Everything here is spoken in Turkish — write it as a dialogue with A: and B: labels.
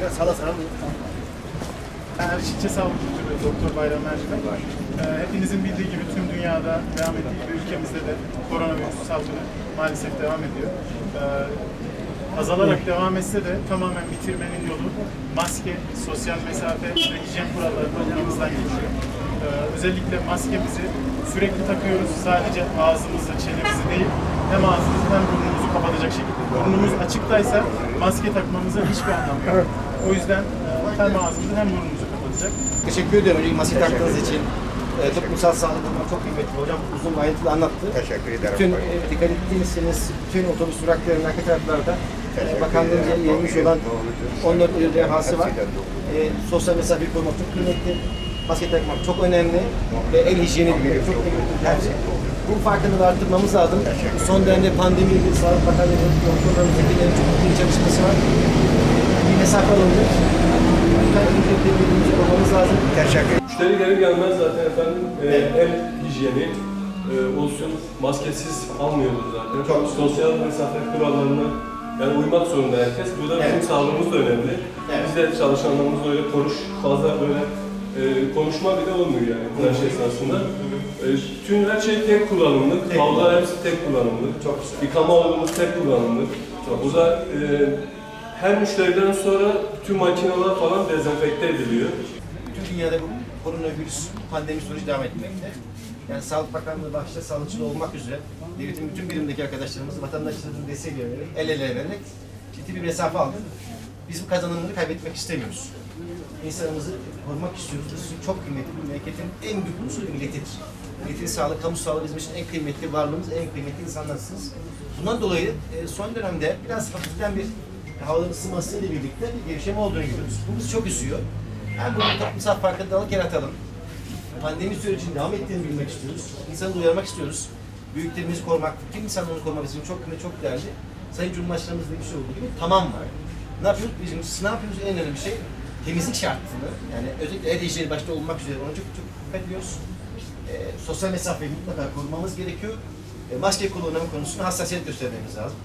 A: Biraz sala sala mı?
B: Ben Erşikçe Sağlık Müdürü Doktor Bayram Mercimek. Ee, hepinizin bildiği gibi tüm dünyada devam ettiği gibi ülkemizde de koronavirüs salgını maalesef devam ediyor. Ee, azalarak devam etse de tamamen bitirmenin yolu maske, sosyal mesafe ve hijyen kurallarını uymamızdan geçiyor. Ee, özellikle maskemizi sürekli takıyoruz. Sadece ağzımızı, çenemizi değil, hem ağzımızı hem burnumuzu kapatacak şekilde. Burnumuz açıktaysa maske takmamızın hiçbir anlamı yok. O yüzden e, hem ağzımızı hem burnumuzu kapatacak.
A: Teşekkür ediyorum önce maske taktığınız için. E, toplumsal sağlık bulmak çok kıymetli. Hocam uzun ayrıntılı anlattı.
C: Teşekkür ederim.
A: Bütün e, dikkat ettiyseniz bütün otobüs duraklarının arka taraflarda e, bakanlığınca yayılmış olan 14 Eylül levhası var. E, sosyal mesafeyi korumak çok kıymetli. Maske takmak çok önemli. Ve el hijyeni bilmek çok kıymetli bir tercih. Bu farkındalığı arttırmamız lazım. Son dönemde pandemiyle ilgili Sağlık Bakanlığı'nın doktorların hekimlerin çok ciddi çalışması var. Bir mesafe alındı. Lütfen birbirimizi korumamız lazım.
C: Teşekkür
D: Müşteri gelir gelmez zaten efendim e, el hijyeni e, olsun maskesiz almıyoruz zaten.
A: Çok.
D: Sosyal mesafe kurallarına yani uymak zorunda herkes. Bu da bizim
A: Evet.
D: sağlığımız da önemli.
A: Evet.
D: Biz de çalışanlarımız öyle konuş fazla böyle e, konuşma bile olmuyor yani şey esnasında. E, tüm her şey tek kullanımlık.
A: Tek
D: Havlular hepsi tek kullanımlık.
A: Çok güzel.
D: Yıkama olumuz tek kullanımlık. Bu da e, her müşteriden sonra tüm makineler falan dezenfekte ediliyor.
A: Bütün dünyada bu koronavirüs pandemi süreci devam etmekte. Yani Sağlık Bakanlığı başta sağlıkçı olmak üzere devletin bütün birimdeki arkadaşlarımız vatandaşlarımızın vererek, el ele vererek ciddi bir mesafe aldık. Biz bu kazanımları kaybetmek istemiyoruz. İnsanımızı korumak istiyoruz. Biz çok kıymetli bir memleketin en büyük unsuru milletidir. Milletin sağlığı, kamu sağlığı bizim için en kıymetli varlığımız, en kıymetli insanlarsınız. Bundan dolayı e, son dönemde biraz hafiften bir havaların ısınmasıyla birlikte bir gevşeme olduğunu görüyoruz. Bu bizi çok üzüyor. Yani bunu toplumsal farkındalık yaratalım. Pandemi sürecinin devam ettiğini bilmek istiyoruz. İnsanı uyarmak istiyoruz. Büyüklerimizi korumak, tüm insanlığını korumak bizim çok çok değerli. Sayın Cumhurbaşkanımız demiş olduğu gibi tamam var. Ne yapıyoruz? Bizim ne yapıyoruz? En önemli şey temizlik şartını, yani özellikle el hijyeni başta olmak üzere ona çok çok dikkat ediyoruz. Ee, sosyal mesafeyi mutlaka korumamız gerekiyor. E, maske kullanımı konusunda hassasiyet göstermemiz lazım.